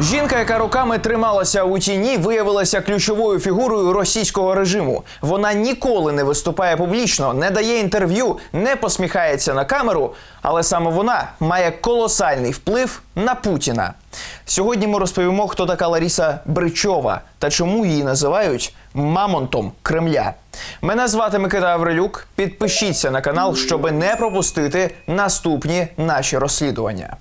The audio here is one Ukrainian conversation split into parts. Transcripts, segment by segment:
Жінка, яка роками трималася у тіні, виявилася ключовою фігурою російського режиму. Вона ніколи не виступає публічно, не дає інтерв'ю, не посміхається на камеру. Але саме вона має колосальний вплив на Путіна. Сьогодні ми розповімо, хто така Ларіса Бричова та чому її називають мамонтом Кремля. Мене звати Микита Аврилюк. Підпишіться на канал, щоб не пропустити наступні наші розслідування.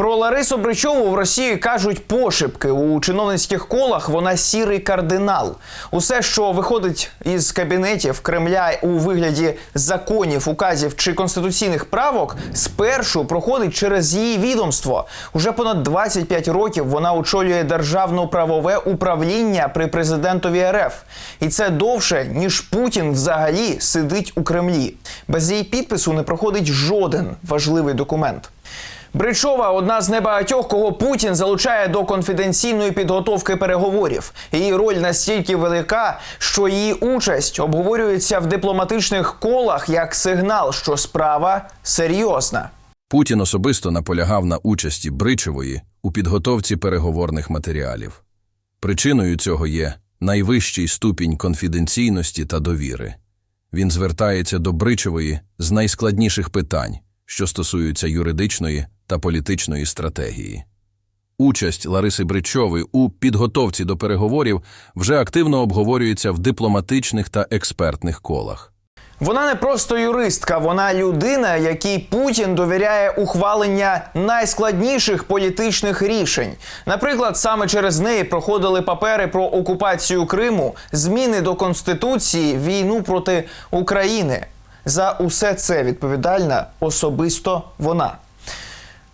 Про Ларису Бричову в Росії кажуть пошепки у чиновницьких колах. Вона сірий кардинал. Усе, що виходить із кабінетів Кремля у вигляді законів, указів чи конституційних правок, спершу проходить через її відомство. Уже понад 25 років вона очолює державно-правове управління при президентові РФ, і це довше ніж Путін взагалі сидить у Кремлі. Без її підпису не проходить жоден важливий документ. Бричова одна з небагатьох, кого Путін залучає до конфіденційної підготовки переговорів. Її роль настільки велика, що її участь обговорюється в дипломатичних колах як сигнал, що справа серйозна. Путін особисто наполягав на участі Бричевої у підготовці переговорних матеріалів. Причиною цього є найвищий ступінь конфіденційності та довіри. Він звертається до Бричевої з найскладніших питань, що стосуються юридичної та політичної стратегії. Участь Лариси Бричової у підготовці до переговорів вже активно обговорюється в дипломатичних та експертних колах. Вона не просто юристка, вона людина, якій Путін довіряє ухвалення найскладніших політичних рішень. Наприклад, саме через неї проходили папери про окупацію Криму, зміни до конституції, війну проти України. За усе це відповідальна особисто вона.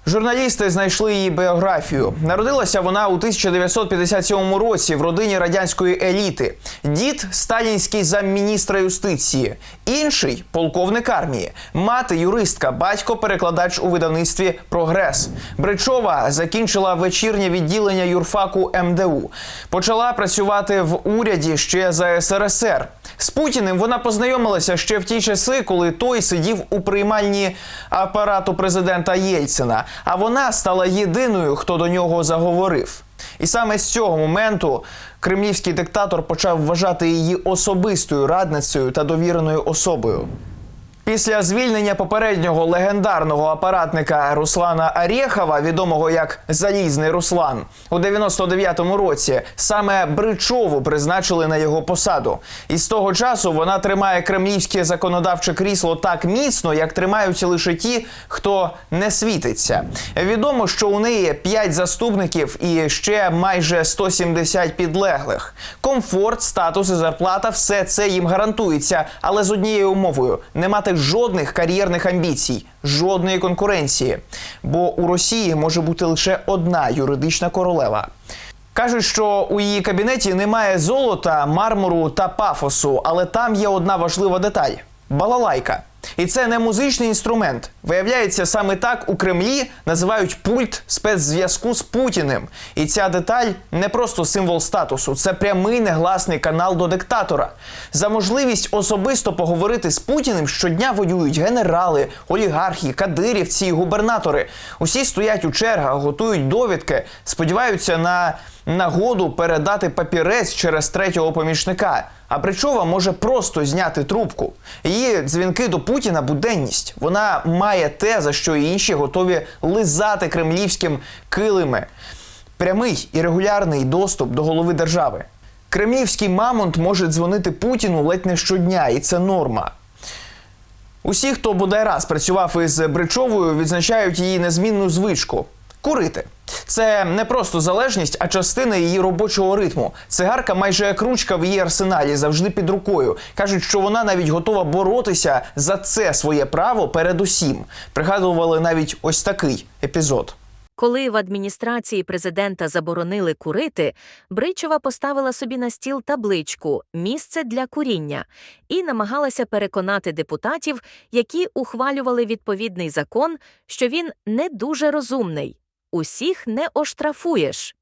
Журналісти знайшли її біографію. Народилася вона у 1957 році в родині радянської еліти. Дід сталінський замміністра юстиції, інший полковник армії, мати юристка, батько перекладач у видавництві Прогрес. Бричова закінчила вечірнє відділення юрфаку МДУ. Почала працювати в уряді ще за СРСР. З Путіним вона познайомилася ще в ті часи, коли той сидів у приймальні апарату президента Єльцина. А вона стала єдиною, хто до нього заговорив. І саме з цього моменту кремлівський диктатор почав вважати її особистою радницею та довіреною особою. Після звільнення попереднього легендарного апаратника Руслана Арєхова, відомого як Залізний Руслан, у 99-му році саме Бричову призначили на його посаду. І з того часу вона тримає кремлівське законодавче крісло так міцно, як тримаються лише ті, хто не світиться. Відомо, що у неї 5 заступників і ще майже 170 підлеглих. Комфорт, статус і зарплата все це їм гарантується, але з однією умовою не мати жодних кар'єрних амбіцій, жодної конкуренції. Бо у Росії може бути лише одна юридична королева. Кажуть, що у її кабінеті немає золота, мармуру та пафосу, але там є одна важлива деталь балалайка. І це не музичний інструмент. Виявляється, саме так у Кремлі називають пульт спецзв'язку з Путіним. І ця деталь не просто символ статусу, це прямий негласний канал до диктатора. За можливість особисто поговорити з Путіним щодня воюють генерали, олігархи, кадирівці губернатори. Усі стоять у чергах, готують довідки, сподіваються на нагоду передати папірець через третього помічника. А Бричова може просто зняти трубку. Її дзвінки до Путіна буденність. Вона має те, за що і інші готові лизати кремлівським килими. Прямий і регулярний доступ до голови держави. Кремлівський мамонт може дзвонити Путіну ледь не щодня, і це норма. Усі, хто бодай раз працював із Бричовою, відзначають її незмінну звичку курити. Це не просто залежність, а частина її робочого ритму. Цигарка майже як ручка в її арсеналі, завжди під рукою. кажуть, що вона навіть готова боротися за це своє право перед усім. Пригадували навіть ось такий епізод. Коли в адміністрації президента заборонили курити, Бричова поставила собі на стіл табличку Місце для куріння і намагалася переконати депутатів, які ухвалювали відповідний закон, що він не дуже розумний. Усіх не оштрафуєш.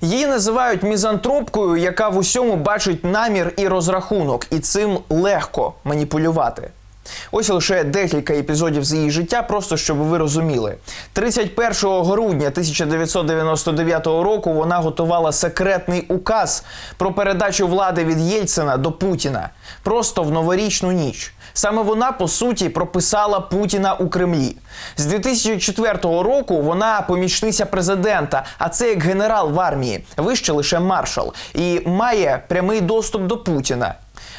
Її називають мізантропкою, яка в усьому бачить намір і розрахунок, і цим легко маніпулювати. Ось лише декілька епізодів з її життя, просто щоб ви розуміли. 31 грудня 1999 року вона готувала секретний указ про передачу влади від Єльцина до Путіна просто в новорічну ніч. Саме вона по суті прописала Путіна у Кремлі. З 2004 року вона помічниця президента, а це як генерал в армії, вище лише маршал, і має прямий доступ до Путіна.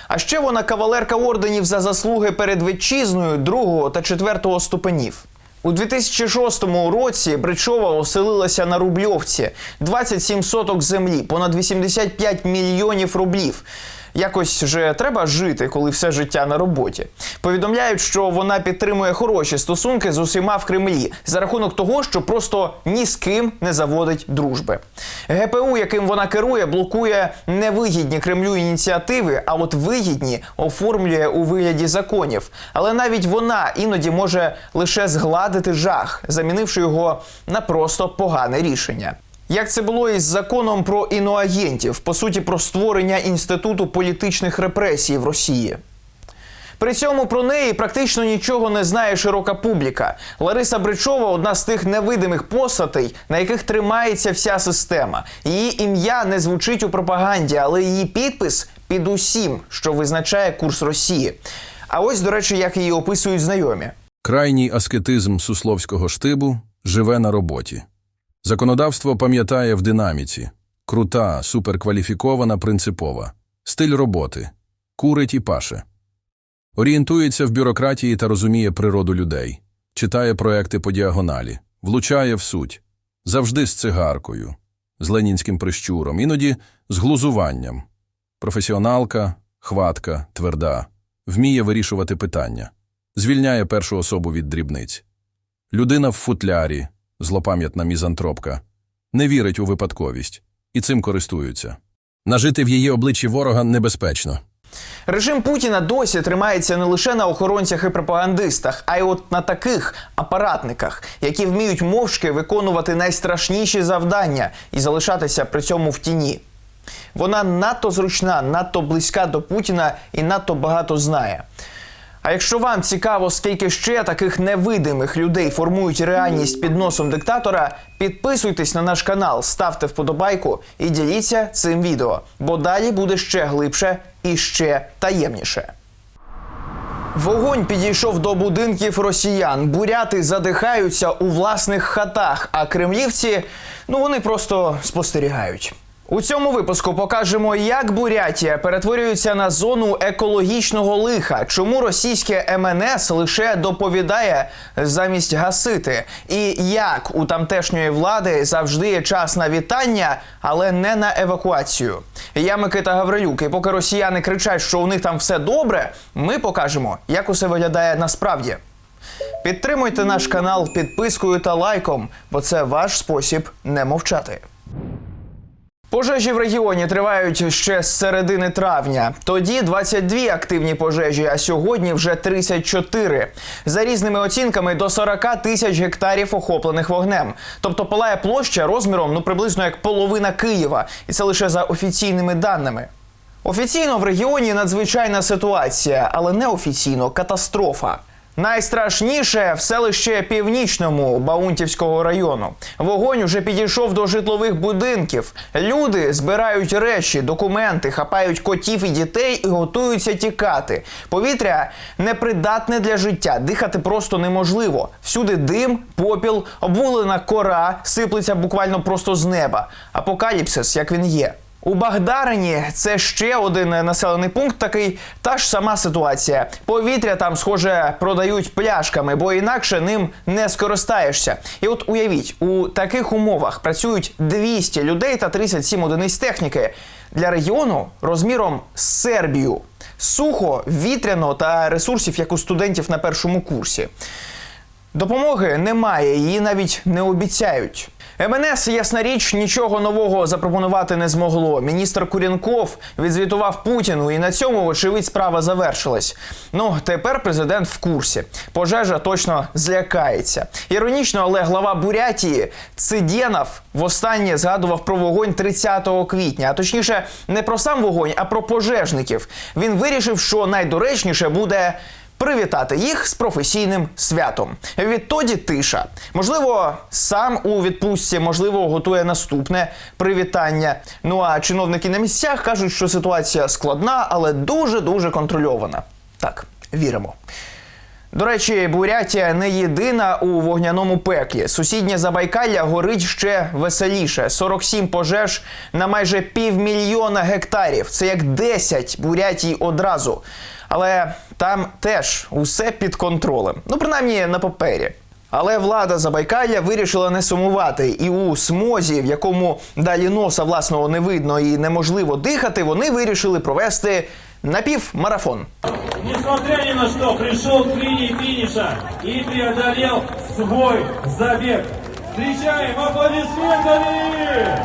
А ще вона кавалерка орденів за заслуги перед вітчизною другого та четвертого ступенів. У 2006 році Бричова оселилася на Рубльовці 27 соток землі, понад 85 мільйонів рублів. Якось же треба жити, коли все життя на роботі. Повідомляють, що вона підтримує хороші стосунки з усіма в Кремлі за рахунок того, що просто ні з ким не заводить дружби. ГПУ, яким вона керує, блокує невигідні Кремлю ініціативи, а от вигідні оформлює у вигляді законів. Але навіть вона іноді може лише згладити жах, замінивши його на просто погане рішення. Як це було із законом про іноагентів, по суті, про створення інституту політичних репресій в Росії. При цьому про неї практично нічого не знає широка публіка. Лариса Бричова одна з тих невидимих постатей, на яких тримається вся система. Її ім'я не звучить у пропаганді, але її підпис під усім, що визначає курс Росії. А ось, до речі, як її описують знайомі. Крайній аскетизм сусловського штибу живе на роботі. Законодавство пам'ятає в динаміці. Крута, суперкваліфікована, принципова. Стиль роботи. Курить і паше. Орієнтується в бюрократії та розуміє природу людей. Читає проекти по діагоналі. Влучає в суть. Завжди з цигаркою. З ленінським прищуром. Іноді з глузуванням. Професіоналка, хватка, тверда. Вміє вирішувати питання. Звільняє першу особу від дрібниць. Людина в футлярі, злопам'ятна мізантропка, не вірить у випадковість і цим користуються. Нажити в її обличчі ворога небезпечно. Режим Путіна досі тримається не лише на охоронцях і пропагандистах, а й от на таких апаратниках, які вміють мовчки виконувати найстрашніші завдання і залишатися при цьому в тіні. Вона надто зручна, надто близька до Путіна і надто багато знає. А якщо вам цікаво, скільки ще таких невидимих людей формують реальність під носом диктатора, підписуйтесь на наш канал, ставте вподобайку і діліться цим відео, бо далі буде ще глибше і ще таємніше. Вогонь підійшов до будинків росіян. Буряти задихаються у власних хатах, а кремлівці ну вони просто спостерігають. У цьому випуску покажемо, як Бурятія перетворюється на зону екологічного лиха, чому російське МНС лише доповідає замість гасити, і як у тамтешньої влади завжди є час на вітання, але не на евакуацію. Я Микита Гаврилюк, і поки росіяни кричать, що у них там все добре, ми покажемо, як усе виглядає насправді. Підтримуйте наш канал підпискою та лайком, бо це ваш спосіб не мовчати. Пожежі в регіоні тривають ще з середини травня. Тоді 22 активні пожежі, а сьогодні вже 34. За різними оцінками до 40 тисяч гектарів охоплених вогнем. Тобто палає площа розміром ну приблизно як половина Києва, і це лише за офіційними даними. Офіційно в регіоні надзвичайна ситуація, але неофіційно катастрофа. Найстрашніше в селище Північному Баунтівського району. Вогонь уже підійшов до житлових будинків. Люди збирають речі, документи, хапають котів і дітей і готуються тікати. Повітря непридатне для життя, дихати просто неможливо. Всюди дим, попіл, обвулена кора сиплеться буквально просто з неба. Апокаліпсис, як він є. У Багдарині це ще один населений пункт. Такий та ж сама ситуація. Повітря там, схоже, продають пляшками, бо інакше ним не скористаєшся. І от уявіть, у таких умовах працюють 200 людей та 37 одиниць техніки для регіону розміром з Сербію. Сухо, вітряно та ресурсів, як у студентів на першому курсі. Допомоги немає, її навіть не обіцяють. МНС, ясна річ, нічого нового запропонувати не змогло. Міністр Курінков відзвітував Путіну, і на цьому, вочевидь, справа завершилась. Ну тепер президент в курсі. Пожежа точно злякається. Іронічно, але глава Бурятії Цидєнов востаннє згадував про вогонь 30 квітня, а точніше, не про сам вогонь, а про пожежників. Він вирішив, що найдоречніше буде привітати їх з професійним святом. Відтоді тиша. Можливо, сам у відпустці, можливо, готує наступне привітання. Ну а чиновники на місцях кажуть, що ситуація складна, але дуже дуже контрольована. Так, віримо. До речі, Бурятія не єдина у вогняному пеклі. Сусіднє Забайкалля горить ще веселіше: 47 пожеж на майже півмільйона гектарів. Це як 10 Бурятій одразу. Але там теж усе під контролем. Ну, принаймні на папері. Але влада Забайкалля вирішила не сумувати, і у смозі, в якому далі носа власного не видно і неможливо дихати, вони вирішили провести напівмарафон. Несмотря ни на что, пришел к линии финиша и преодолел свой забег. Встречаем аплодисментами!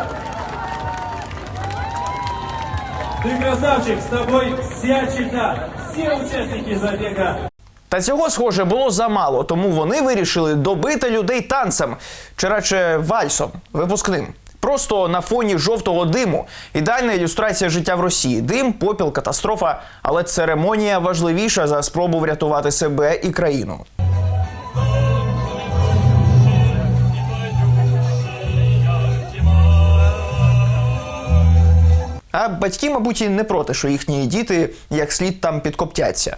Ты красавчик, с тобой вся чита, все учасники забіга. Та цього, схоже, було замало, тому вони вирішили добити людей танцем, чи радше вальсом, випускним. Просто на фоні жовтого диму. Ідеальна ілюстрація життя в Росії. Дим, попіл, катастрофа. Але церемонія важливіша за спробу врятувати себе і країну. А батьки, мабуть, і не проти, що їхні діти як слід там підкоптяться.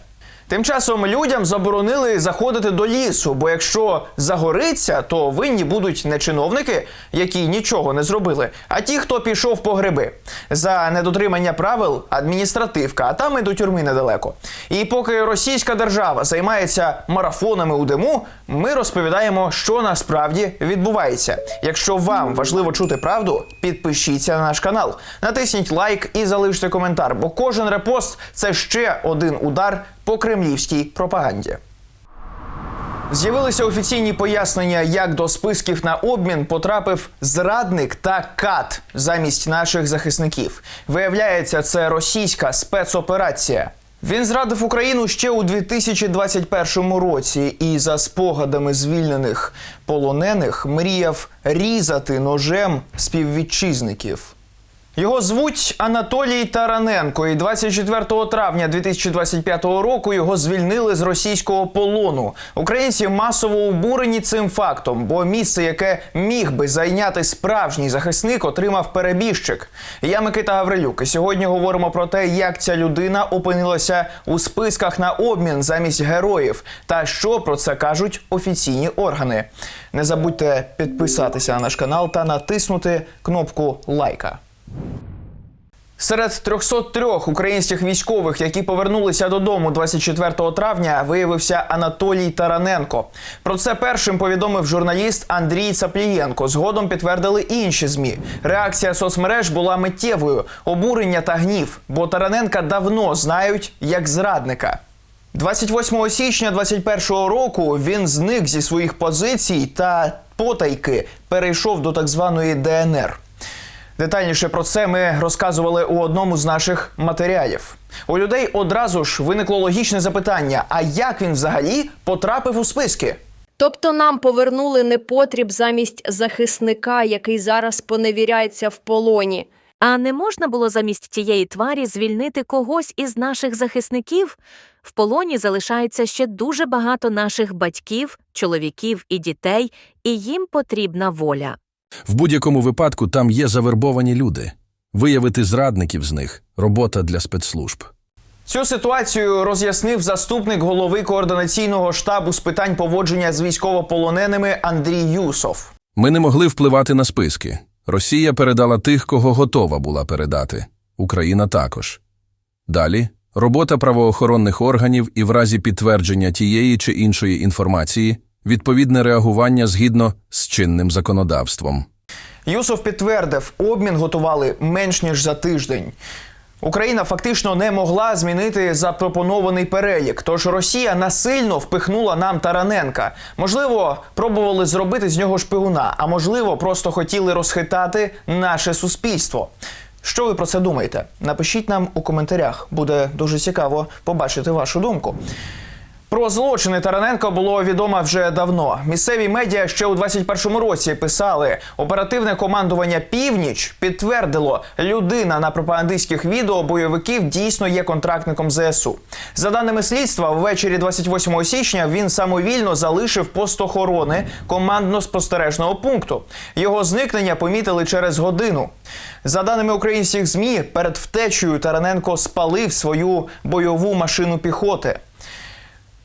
Тим часом людям заборонили заходити до лісу, бо якщо загориться, то винні будуть не чиновники, які нічого не зробили, а ті, хто пішов по гриби. За недотримання правил адміністративка, а там і до тюрми недалеко. І поки російська держава займається марафонами у диму, ми розповідаємо, що насправді відбувається. Якщо вам важливо чути правду, підпишіться на наш канал, натисніть лайк і залиште коментар, бо кожен репост це ще один удар по кремлівській пропаганді. З'явилися офіційні пояснення, як до списків на обмін потрапив зрадник та кат замість наших захисників. Виявляється, це російська спецоперація. Він зрадив Україну ще у 2021 році і за спогадами звільнених полонених мріяв різати ножем співвітчизників. Його звуть Анатолій Тараненко, і 24 травня 2025 року його звільнили з російського полону. Українці масово обурені цим фактом, бо місце, яке міг би зайняти справжній захисник, отримав перебіжчик. Я Микита Гаврилюк. І сьогодні говоримо про те, як ця людина опинилася у списках на обмін замість героїв, та що про це кажуть офіційні органи. Не забудьте підписатися на наш канал та натиснути кнопку лайка. Серед 303 українських військових, які повернулися додому 24 травня, виявився Анатолій Тараненко. Про це першим повідомив журналіст Андрій Цаплієнко. Згодом підтвердили інші змі. Реакція соцмереж була миттєвою, обурення та гнів, бо Тараненка давно знають як зрадника. 28 січня 2021 року він зник зі своїх позицій та потайки перейшов до так званої ДНР. Детальніше про це ми розказували у одному з наших матеріалів. У людей одразу ж виникло логічне запитання: а як він взагалі потрапив у списки? Тобто нам повернули непотріб замість захисника, який зараз поневіряється в полоні. А не можна було замість тієї тварі звільнити когось із наших захисників? В полоні залишається ще дуже багато наших батьків, чоловіків і дітей, і їм потрібна воля. В будь-якому випадку там є завербовані люди. Виявити зрадників з них робота для спецслужб. Цю ситуацію роз'яснив заступник голови координаційного штабу з питань поводження з військовополоненими Андрій Юсов. Ми не могли впливати на списки. Росія передала тих, кого готова була передати. Україна також. Далі робота правоохоронних органів і в разі підтвердження тієї чи іншої інформації відповідне реагування згідно з чинним законодавством. Юсов підтвердив, обмін готували менш ніж за тиждень. Україна фактично не могла змінити запропонований перелік. Тож Росія насильно впихнула нам Тараненка. Можливо, пробували зробити з нього шпигуна, а можливо, просто хотіли розхитати наше суспільство. Що ви про це думаєте? Напишіть нам у коментарях. Буде дуже цікаво побачити вашу думку. Про злочини Тараненка було відомо вже давно. Місцеві медіа ще у 21-му році писали: оперативне командування Північ підтвердило, людина на пропагандистських відео бойовиків дійсно є контрактником ЗСУ. За даними слідства, ввечері 28 січня він самовільно залишив пост охорони командно-спостережного пункту. Його зникнення помітили через годину. За даними українських змі, перед втечею Тараненко спалив свою бойову машину піхоти.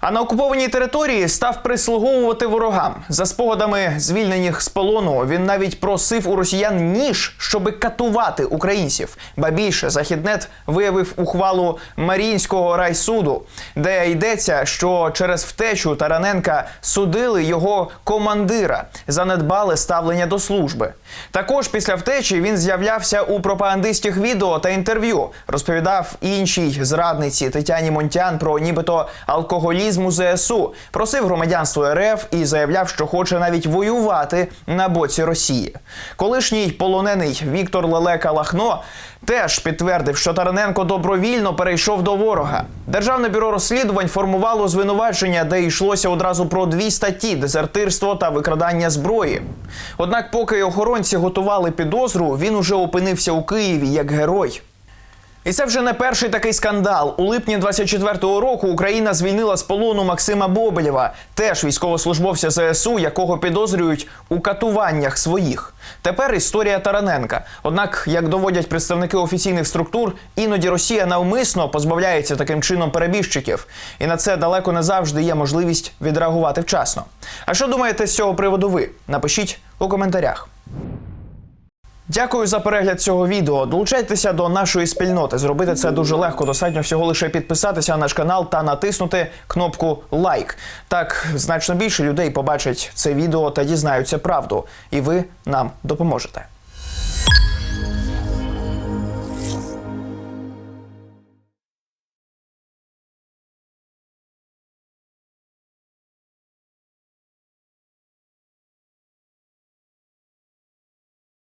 А на окупованій території став прислуговувати ворогам. За спогадами звільнених з полону він навіть просив у росіян ніж, щоби катувати українців. Ба більше західнет виявив ухвалу Маріїнського райсуду, де йдеться, що через втечу Тараненка судили його командира, занедбали ставлення до служби. Також після втечі він з'являвся у пропагандистських відео та інтерв'ю, розповідав іншій зрадниці Тетяні Монтян про нібито алкоголізм у ЗСУ, просив громадянство РФ і заявляв, що хоче навіть воювати на боці Росії. Колишній полонений Віктор Лелека Лахно теж підтвердив, що Тараненко добровільно перейшов до ворога. Державне бюро розслідувань формувало звинувачення, де йшлося одразу про дві статті: дезертирство та викрадання зброї. Однак, поки охоронці готували підозру, він уже опинився у Києві як герой. І це вже не перший такий скандал. У липні 24-го року Україна звільнила з полону Максима Бобелєва, теж військовослужбовця ЗСУ, якого підозрюють у катуваннях своїх. Тепер історія Тараненка. Однак, як доводять представники офіційних структур, іноді Росія навмисно позбавляється таким чином перебіжчиків, і на це далеко не завжди є можливість відреагувати вчасно. А що думаєте з цього приводу ви? Напишіть у коментарях. Дякую за перегляд цього відео. Долучайтеся до нашої спільноти. Зробити це дуже легко. Достатньо всього лише підписатися на наш канал та натиснути кнопку лайк. Так значно більше людей побачать це відео та дізнаються правду, і ви нам допоможете.